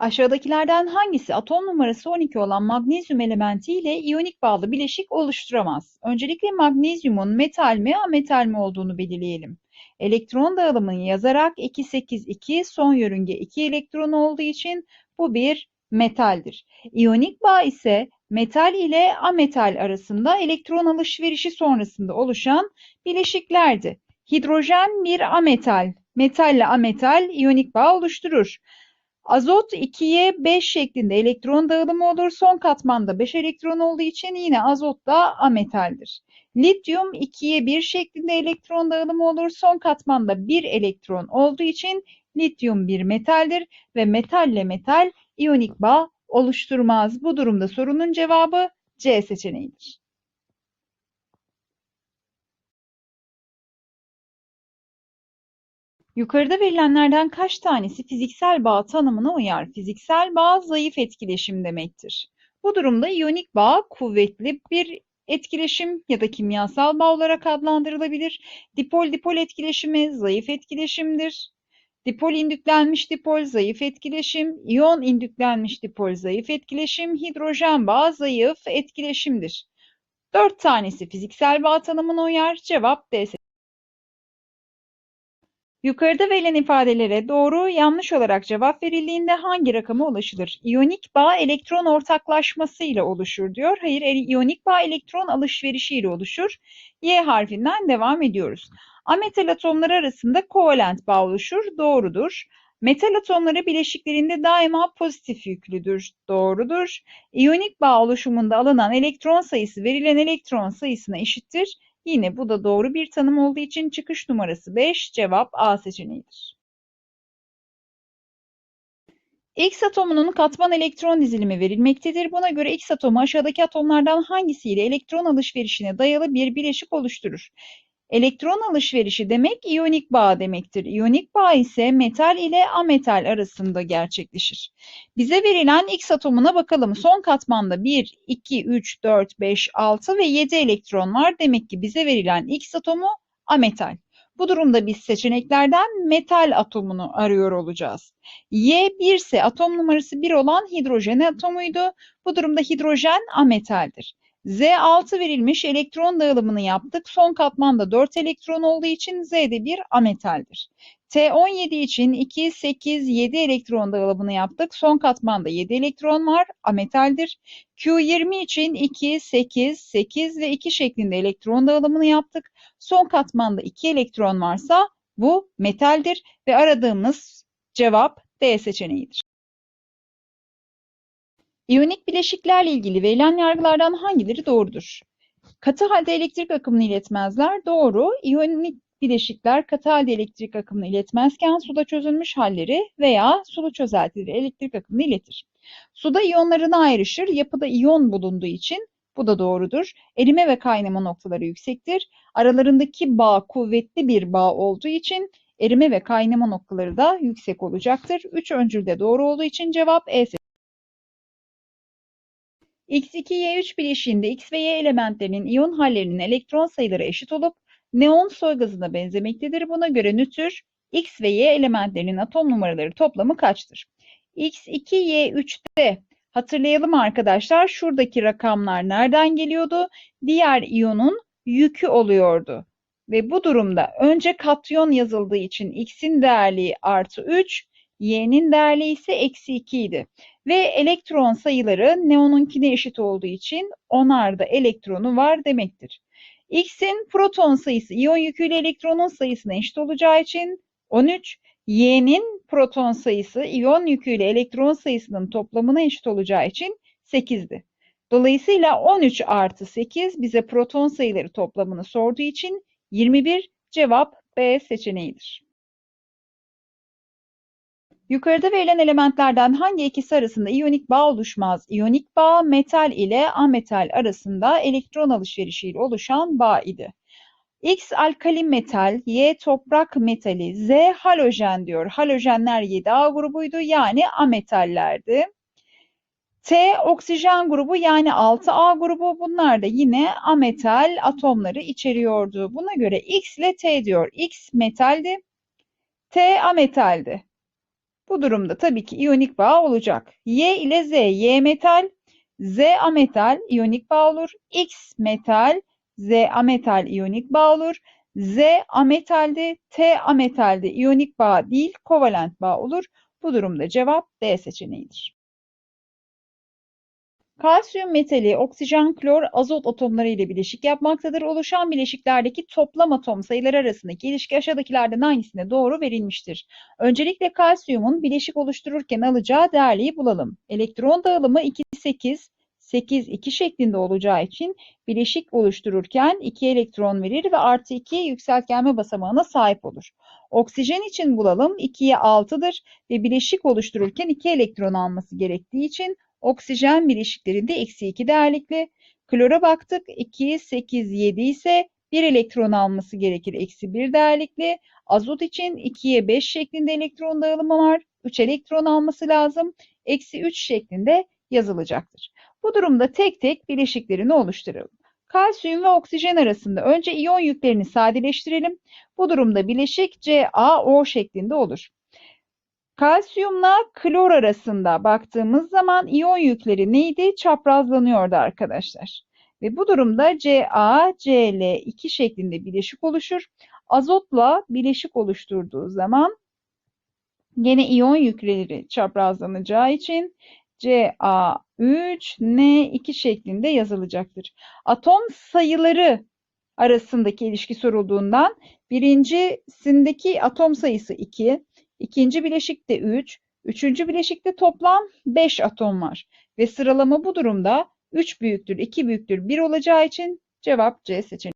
Aşağıdakilerden hangisi atom numarası 12 olan magnezyum elementi ile iyonik bağlı bileşik oluşturamaz? Öncelikle magnezyumun metal mi ametal mi olduğunu belirleyelim. Elektron dağılımını yazarak 2, 8, 2 son yörünge 2 elektron olduğu için bu bir metaldir. İyonik bağ ise metal ile ametal arasında elektron alışverişi sonrasında oluşan bileşiklerdi. Hidrojen bir ametal, metal ile ametal iyonik bağ oluşturur. Azot 2'ye 5 şeklinde elektron dağılımı olur. Son katmanda 5 elektron olduğu için yine azot da ametaldir. Lityum 2'ye 1 şeklinde elektron dağılımı olur. Son katmanda 1 elektron olduğu için lityum bir metaldir ve metalle metal iyonik bağ oluşturmaz. Bu durumda sorunun cevabı C seçeneğidir. Yukarıda verilenlerden kaç tanesi fiziksel bağ tanımına uyar? Fiziksel bağ zayıf etkileşim demektir. Bu durumda iyonik bağ kuvvetli bir etkileşim ya da kimyasal bağ olarak adlandırılabilir. Dipol-dipol etkileşimi zayıf etkileşimdir. Dipol indüklenmiş dipol zayıf etkileşim, iyon indüklenmiş dipol zayıf etkileşim, hidrojen bağ zayıf etkileşimdir. Dört tanesi fiziksel bağ tanımına uyar. Cevap D Yukarıda verilen ifadelere doğru, yanlış olarak cevap verildiğinde hangi rakama ulaşılır? İyonik bağ elektron ortaklaşması ile oluşur diyor. Hayır, iyonik bağ elektron alışverişi ile oluşur. Y harfinden devam ediyoruz. Ametal atomları arasında kovalent bağ oluşur. Doğrudur. Metal atomları bileşiklerinde daima pozitif yüklüdür. Doğrudur. İyonik bağ oluşumunda alınan elektron sayısı verilen elektron sayısına eşittir. Yine bu da doğru bir tanım olduğu için çıkış numarası 5 cevap A seçeneğidir. X atomunun katman elektron dizilimi verilmektedir. Buna göre X atomu aşağıdaki atomlardan hangisiyle elektron alışverişine dayalı bir bileşik oluşturur? Elektron alışverişi demek iyonik bağ demektir. İyonik bağ ise metal ile ametal arasında gerçekleşir. Bize verilen X atomuna bakalım. Son katmanda 1, 2, 3, 4, 5, 6 ve 7 elektron var. Demek ki bize verilen X atomu ametal. Bu durumda biz seçeneklerden metal atomunu arıyor olacağız. Y 1 ise atom numarası 1 olan hidrojen atomuydu. Bu durumda hidrojen ametaldir. Z6 verilmiş elektron dağılımını yaptık. Son katmanda 4 elektron olduğu için Z de bir ametaldir. T17 için 2, 8, 7 elektron dağılımını yaptık. Son katmanda 7 elektron var. Ametaldir. Q20 için 2, 8, 8 ve 2 şeklinde elektron dağılımını yaptık. Son katmanda 2 elektron varsa bu metaldir ve aradığımız cevap D seçeneğidir. İyonik bileşiklerle ilgili verilen yargılardan hangileri doğrudur? Katı halde elektrik akımını iletmezler. Doğru. İyonik bileşikler katı halde elektrik akımını iletmezken suda çözülmüş halleri veya sulu çözeltileri elektrik akımını iletir. Suda iyonlarına ayrışır. Yapıda iyon bulunduğu için bu da doğrudur. Erime ve kaynama noktaları yüksektir. Aralarındaki bağ kuvvetli bir bağ olduğu için erime ve kaynama noktaları da yüksek olacaktır. Üç öncül de doğru olduğu için cevap E X2, Y3 bileşiğinde X ve Y elementlerinin iyon hallerinin elektron sayıları eşit olup neon soy gazına benzemektedir. Buna göre nötr X ve Y elementlerinin atom numaraları toplamı kaçtır? X2, Y3'te hatırlayalım arkadaşlar şuradaki rakamlar nereden geliyordu? Diğer iyonun yükü oluyordu. Ve bu durumda önce katyon yazıldığı için X'in değerliği artı 3, Y'nin değerliği ise eksi 2 idi. Ve elektron sayıları neonunkine eşit olduğu için onarda elektronu var demektir. X'in proton sayısı iyon yüküyle elektronun sayısına eşit olacağı için 13, Y'nin proton sayısı iyon yüküyle elektron sayısının toplamına eşit olacağı için 8'di. Dolayısıyla 13 artı 8 bize proton sayıları toplamını sorduğu için 21 cevap B seçeneğidir. Yukarıda verilen elementlerden hangi ikisi arasında iyonik bağ oluşmaz? İyonik bağ metal ile ametal arasında elektron alışverişiyle oluşan bağ idi. X alkali metal, Y toprak metali, Z halojen diyor. Halojenler 7A grubuydu yani ametallerdi. T oksijen grubu yani 6A grubu bunlar da yine ametal atomları içeriyordu. Buna göre X ile T diyor. X metaldi, T ametaldi. Bu durumda tabii ki iyonik bağ olacak. Y ile Z, Y metal, Z ametal iyonik bağ olur. X metal, Z ametal iyonik bağ olur. Z ametalde, T ametalde iyonik bağ değil, kovalent bağ olur. Bu durumda cevap D seçeneğidir. Kalsiyum metali oksijen, klor, azot atomları ile bileşik yapmaktadır. Oluşan bileşiklerdeki toplam atom sayıları arasındaki ilişki aşağıdakilerden hangisine doğru verilmiştir? Öncelikle kalsiyumun bileşik oluştururken alacağı değerliği bulalım. Elektron dağılımı 2, 8, 8, 2 şeklinde olacağı için bileşik oluştururken 2 elektron verir ve artı 2 yükseltgenme basamağına sahip olur. Oksijen için bulalım 2'ye 6'dır ve bileşik oluştururken 2 elektron alması gerektiği için Oksijen bileşiklerinde eksi 2 değerlikli. Klora baktık. 2, 8, 7 ise 1 elektron alması gerekir. Eksi 1 değerlikli. Azot için 2'ye 5 şeklinde elektron dağılımı var. 3 elektron alması lazım. Eksi 3 şeklinde yazılacaktır. Bu durumda tek tek bileşiklerini oluşturalım. Kalsiyum ve oksijen arasında önce iyon yüklerini sadeleştirelim. Bu durumda bileşik CaO şeklinde olur. Kalsiyumla klor arasında baktığımız zaman iyon yükleri neydi? Çaprazlanıyordu arkadaşlar. Ve bu durumda Ca, Cl2 şeklinde bileşik oluşur. Azotla bileşik oluşturduğu zaman gene iyon yükleri çaprazlanacağı için Ca3N2 şeklinde yazılacaktır. Atom sayıları arasındaki ilişki sorulduğundan birincisindeki atom sayısı 2, İkinci bileşikte 3, üçüncü bileşikte toplam 5 atom var. Ve sıralama bu durumda 3 büyüktür, 2 büyüktür, 1 olacağı için cevap C seçeneği.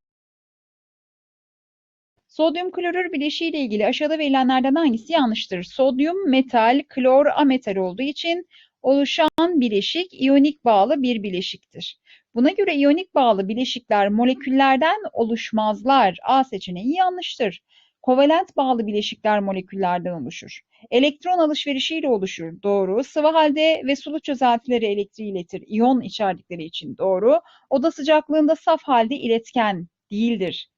Sodyum klorür bileşiği ile ilgili aşağıda verilenlerden hangisi yanlıştır? Sodyum metal, klor ametal olduğu için oluşan bileşik iyonik bağlı bir bileşiktir. Buna göre iyonik bağlı bileşikler moleküllerden oluşmazlar. A seçeneği yanlıştır. Kovalent bağlı bileşikler moleküllerden oluşur. Elektron alışverişiyle oluşur. Doğru. Sıvı halde ve sulu çözeltileri elektriği iletir. İyon içerdikleri için doğru. Oda sıcaklığında saf halde iletken değildir.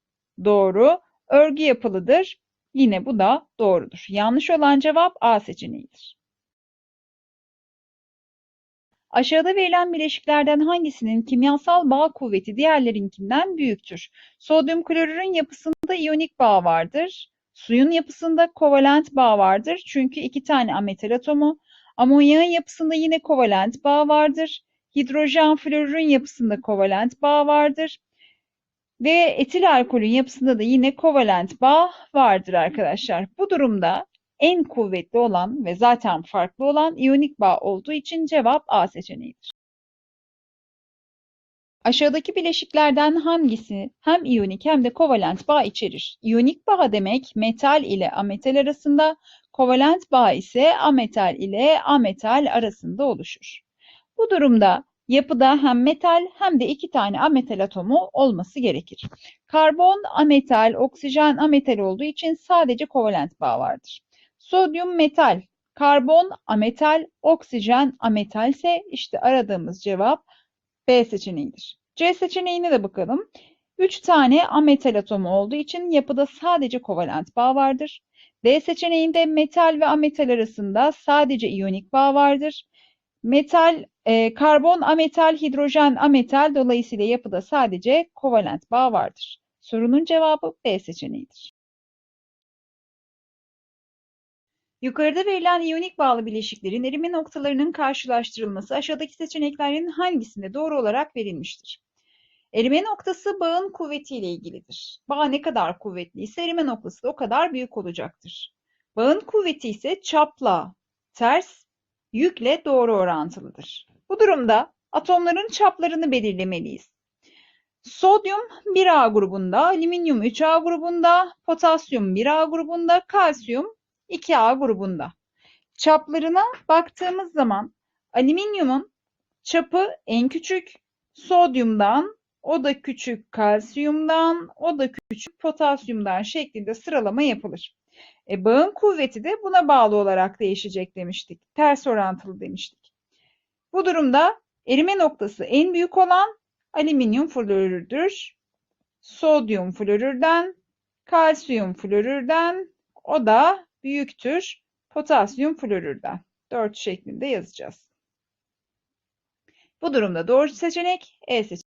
Doğru. Örgü yapılıdır. Yine bu da doğrudur. Yanlış olan cevap A seçeneğidir. Aşağıda verilen bileşiklerden hangisinin kimyasal bağ kuvveti diğerlerinkinden büyüktür? Sodyum klorürün yapısında iyonik bağ vardır. Suyun yapısında kovalent bağ vardır. Çünkü iki tane ametal atomu. Amonyağın yapısında yine kovalent bağ vardır. Hidrojen florürün yapısında kovalent bağ vardır. Ve etil alkolün yapısında da yine kovalent bağ vardır arkadaşlar. Bu durumda en kuvvetli olan ve zaten farklı olan iyonik bağ olduğu için cevap A seçeneğidir. Aşağıdaki bileşiklerden hangisi hem iyonik hem de kovalent bağ içerir? İyonik bağ demek metal ile ametal arasında, kovalent bağ ise ametal ile ametal arasında oluşur. Bu durumda yapıda hem metal hem de iki tane ametal atomu olması gerekir. Karbon ametal, oksijen ametal olduğu için sadece kovalent bağ vardır. Sodyum metal, karbon ametal, oksijen ametal ise işte aradığımız cevap B seçeneğidir. C seçeneğine de bakalım. 3 tane ametal atomu olduğu için yapıda sadece kovalent bağ vardır. D seçeneğinde metal ve ametal arasında sadece iyonik bağ vardır. Metal, e, karbon ametal, hidrojen ametal dolayısıyla yapıda sadece kovalent bağ vardır. Sorunun cevabı B seçeneğidir. Yukarıda verilen iyonik bağlı bileşiklerin erime noktalarının karşılaştırılması aşağıdaki seçeneklerin hangisinde doğru olarak verilmiştir? Erime noktası bağın kuvvetiyle ilgilidir. Bağ ne kadar kuvvetliyse erime noktası da o kadar büyük olacaktır. Bağın kuvveti ise çapla ters, yükle doğru orantılıdır. Bu durumda atomların çaplarını belirlemeliyiz. Sodyum 1A grubunda, alüminyum 3A grubunda, potasyum 1A grubunda, kalsiyum 2A grubunda. Çaplarına baktığımız zaman alüminyumun çapı en küçük, sodyumdan, o da küçük kalsiyumdan, o da küçük potasyumdan şeklinde sıralama yapılır. E, bağın kuvveti de buna bağlı olarak değişecek demiştik. Ters orantılı demiştik. Bu durumda erime noktası en büyük olan alüminyum florürdür. Sodyum florürden, kalsiyum florürden, o da büyüktür potasyum florürden. 4 şeklinde yazacağız. Bu durumda doğru seçenek E seçeneği.